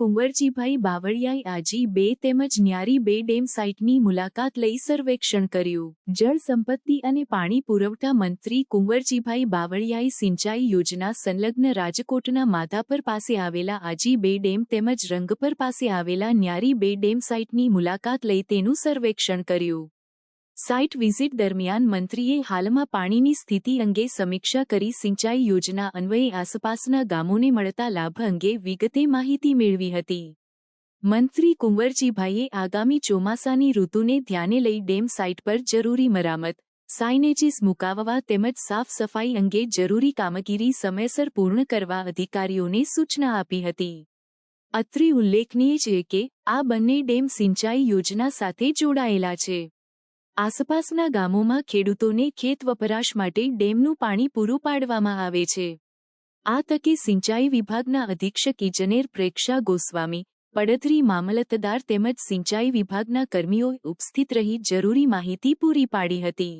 કુંવરજીભાઈ બાવળિયાએ આજી બે તેમજ ન્યારી બે ડેમ સાઇટની મુલાકાત લઈ સર્વેક્ષણ કર્યું. જળ સંપત્તિ અને પાણી પુરવઠા મંત્રી કુંવરજીભાઈ બાવળિયાએ સિંચાઈ યોજના સંલગ્ન રાજકોટના માધાપર પાસે આવેલા આજી બે ડેમ તેમજ રંગપર પાસે આવેલા ન્યારી બે ડેમ સાઇટની મુલાકાત લઈ તેનું સર્વેક્ષણ કર્યું. સાઇટ વિઝિટ દરમિયાન મંત્રીએ હાલમાં પાણીની સ્થિતિ અંગે સમીક્ષા કરી સિંચાઈ યોજના અન્વયે આસપાસના ગામોને મળતા લાભ અંગે વિગતે માહિતી મેળવી હતી. મંત્રી કુંવરજીભાઈએ આગામી ચોમાસાની ઋતુને ધ્યાને લઈ ડેમ સાઇટ પર જરૂરી મરામત, સાઇનેજીસ મુકાવવા તેમજ સાફ સફાઈ અંગે જરૂરી કામગીરી સમયસર પૂર્ણ કરવા અધિકારીઓને સૂચના આપી હતી. અત્રે ઉલ્લેખનીય છે કે, આ બંને ડેમ સિંચાઈ યોજના સાથે જોડાયેલા છે. આસપાસના ગામોમાં ખેડૂતોને ખેત વપરાશ માટે ડેમનું પાણી પૂરું પાડવામાં આવે છે. આ તકે સિંચાઈ વિભાગના અધિક્ષક ઇજનેર પ્રેક્ષા ગોસ્વામી પડધરી મામલતદાર તેમજ સિંચાઈ વિભાગના કર્મીઓ ઉપસ્થિત રહી જરૂરી માહિતી પૂરી પાડી હતી.